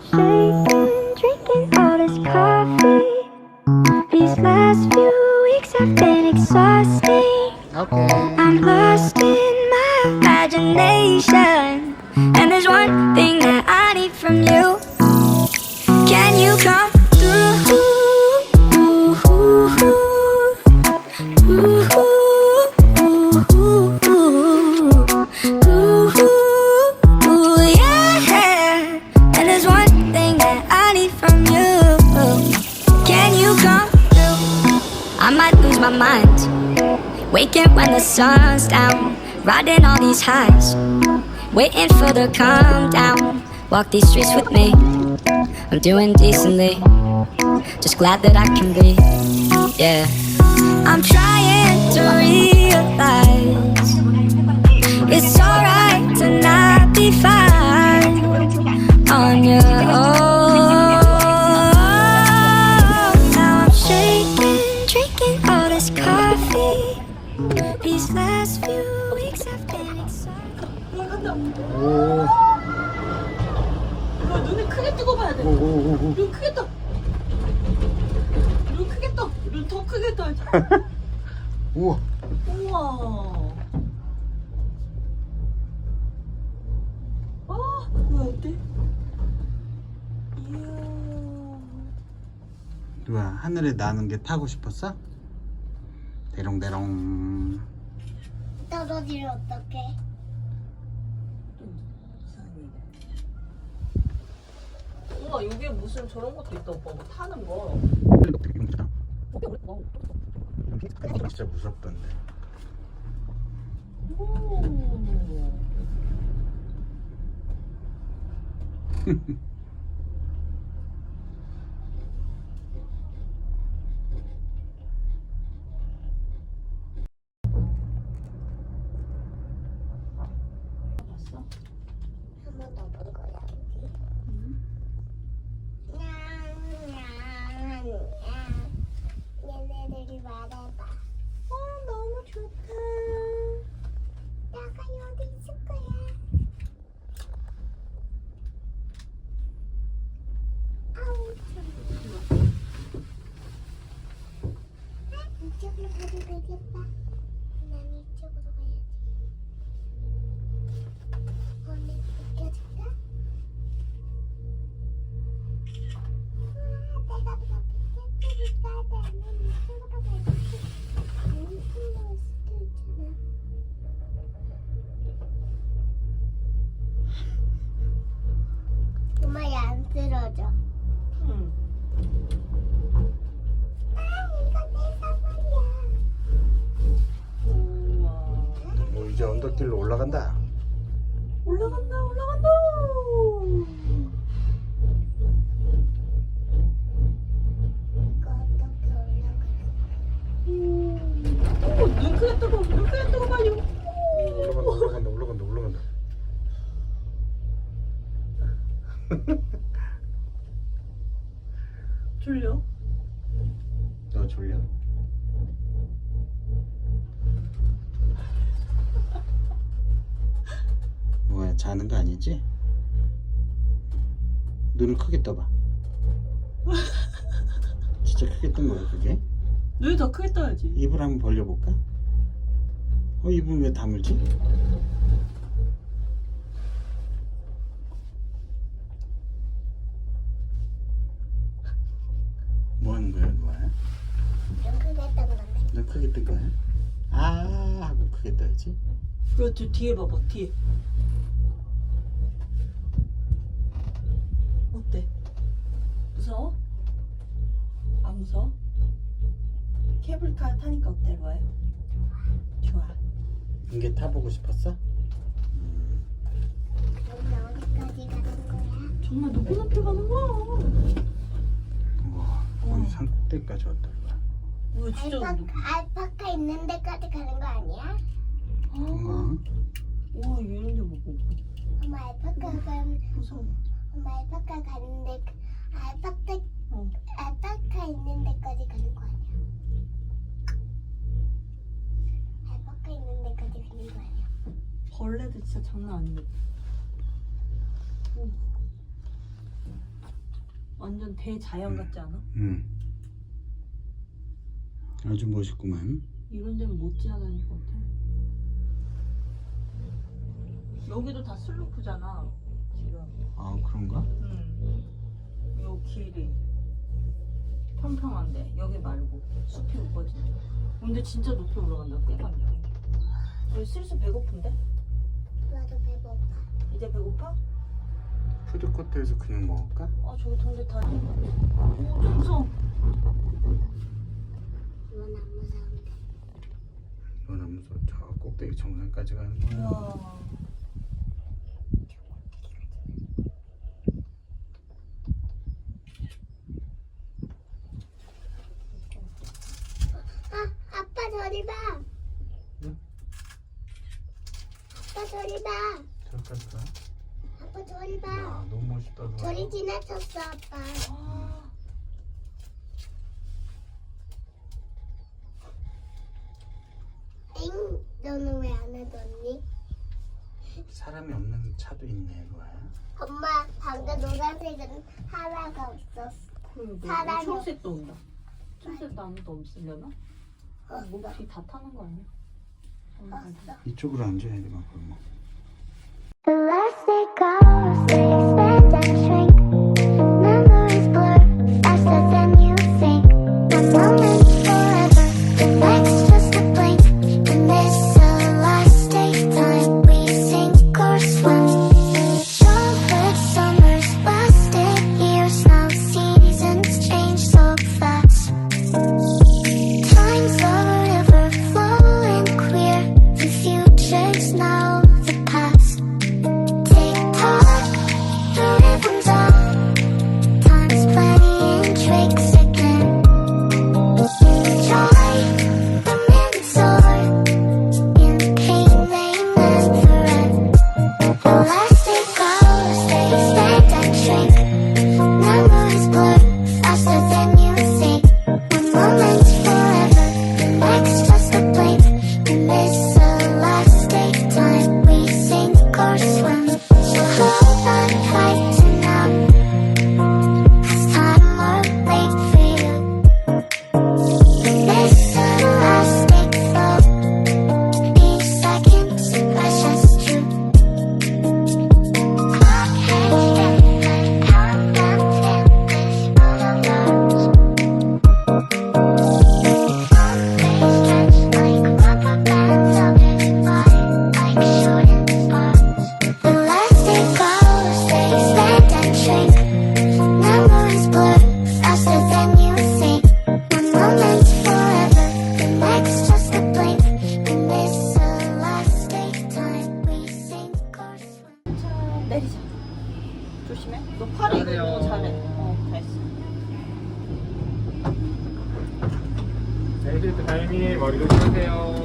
shame. Sun's down, riding all these highs, waiting for the calm down. Walk these streets with me. I'm doing decently, just glad that I can be. Yeah, I'm trying to realize 우와. 우와. 아, 뭐 어때? 이야. 누가 하늘에 나는 게 타고 싶었어? 대롱대롱. 떨어지면 어떡해? 우와, 여기에 무슨 저런 것도 있다, 오빠. 뭐 타는 거. 진짜 무섭던데. 얘네들이 말해봐. 어, 너무 좋다. 나가 여기 있을 거야. 아우 참. 아, 이쪽으로 가도 되겠다. 난 이쪽으로 가야지. 언니 느껴질까? 아, 내가 더 비켜주니까 나는 이쪽으로 가야지. 올라간다, 올라간다. 이거 어떻게 올라가? 오, 눈 크게 뜨고, 눈 크게 뜨고 빨리. 올라간다, 올라간다, 올라간다, 올라간다. 졸려? 너 졸려? 자는 거 아니지? 눈을 크게 떠봐. 진짜 크게 뜬 거야 그게? 눈이 더 크게 떠야지. 입을 한번 벌려볼까? 어 입은 왜 다물지? 뭐 하는 거야 뭐야? 좀 크게 뜬 건데. 눈 크게 뜬 거야? 아 하고 크게 떠야지. 뒤, 뒤에 봐봐, 뒤에. 어때? 무서워? 안 무서워? 케이블카 타니까 어때, 로아야? 좋아. 이게 타보고 싶었어? 여기 어디까지 가는 거야? 정말 높은 높이 가는 거야. 우와 거기 산 꼭대기까지 왔다 이거. 우와, 진짜. 알파, 높- 알파카 있는 데까지 가는 거 아니야? 뭔가 우와, 이런 데 보고. 엄마 알파카 가면 무서워. 엄마 알파카 가는 데 알파카 어. 알파카 있는 데까지 가는 거 아니야? 알파카 있는 데까지 가는 거 아니야? 벌레도 진짜 장난 아니거든. 오. 완전 대자연 같지 않아? 응. 아주 멋있구만. 이런 데는 못 지나다닐 것 같아. 여기도 다 슬로프잖아. 지금. 아 그런가? 응. 요 길이 평평한데 여기 말고 숲이 우거진다. 근데 진짜 높이 올라간다. 꽤 간다. 여기 슬슬 배고픈데? 나도 배고파. 이제 배고파? 푸드코트에서 그냥 먹을까? 아 저기 근데 다 오, 좀 무서워. 이건 안 무서운데. 이건 안 무서워. 저 꼭대기 정상까지 가는 거야. 이야. 아, 아빠 저리 봐. 응? 아빠 저리 봐. 저기까지 가. 아빠 저리 봐. 야 너무 멋있다. 너. 저리 지나쳤어, 아빠. 아, 엥, 너는 왜 안 해뒀니? 사람이 없는 차도 있네 뭐야. 엄마, 방금 노란색은 하나가 없었어. 그리고 사람이 초록색도 온다. 초록색도 아무도 없으려나? 없어. 뭐비다 타는 거 아니야? 이쪽으로 앉아야 돼 막. 그러면. 내리자. 조심해. 너 팔이 이거 너무 잘해. 어, 잘했어. 네, 시트 타이밍에 머리 조심하세요.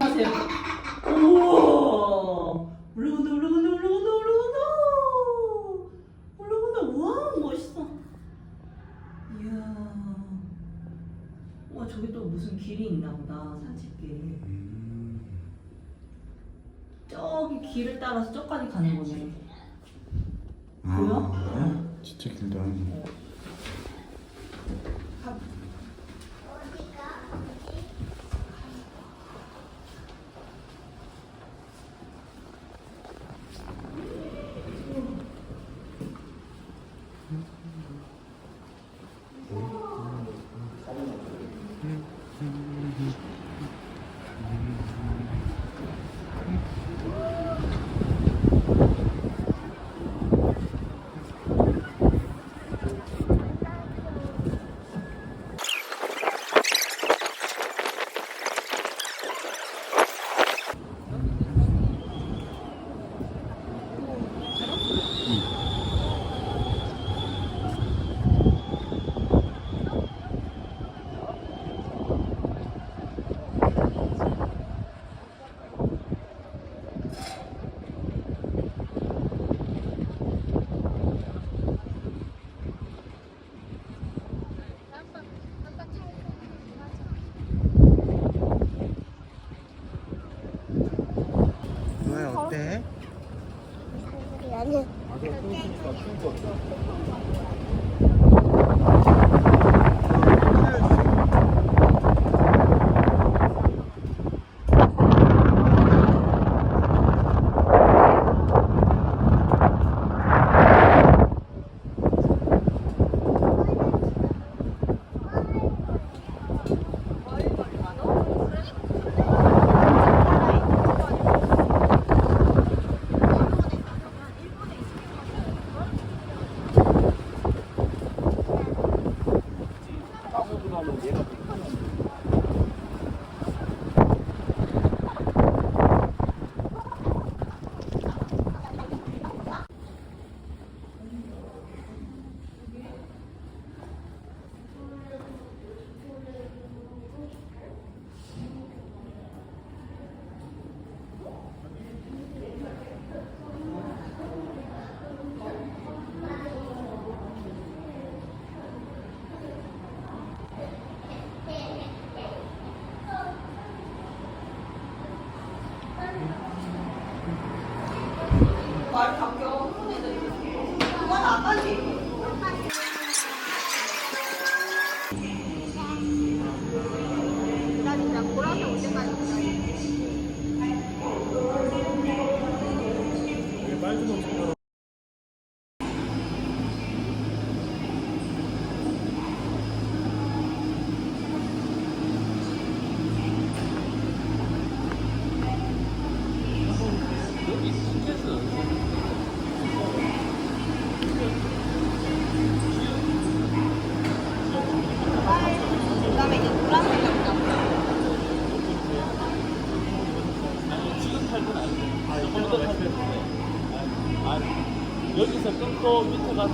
안녕하세요. 우와! 올라간다, 올라간다, 올라간다, 올라간다! 올라간다, 우와, 멋있어. 이야. 와, 저기 또 무슨 길이 있나 보다, 산책길. 음. 저기 길을 따라서 저까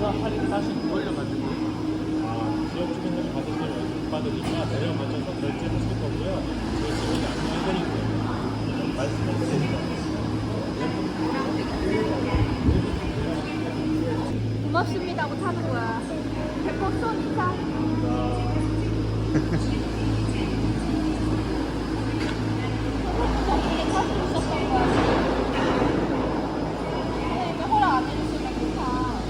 가서 할인 다시 올려가지고 아, 지역 주민들이 받으시면 받으니까 내려 맞춰서 결제를 하실 거고요. 저희 직원이 안내해드릴 거예요. 말씀해 주세요. 고맙습니다 하고 타는 거야. 배꼽 쏘니까. 탈수 있었던 거야. 네, 허락 안 해주시면 괜찮아.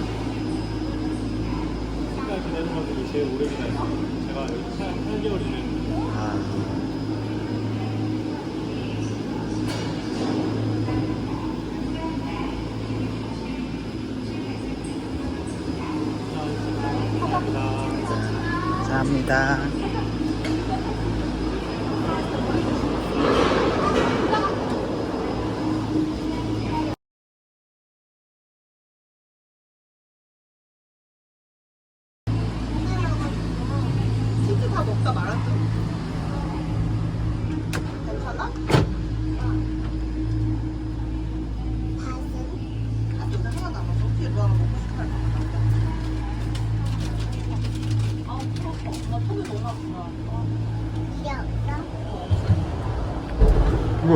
시간 제일 오래 기다렸어요. 제가 여기 차 8개월 일했는데 아, 감사합니다.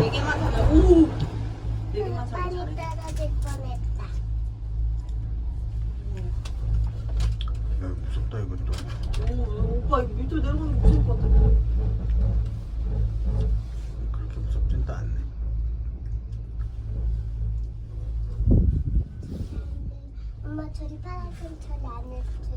네 개만 사면, 오! 네 개만 사면 잘해. 떨어질 뻔했다. 야, 무섭다, 이것도. 오, 오빠 이거 밑으로 내려가면 무서울 것 같아. 그렇게 무섭진 또 않네. 엄마 저리 파란색 저리 안에 들어가.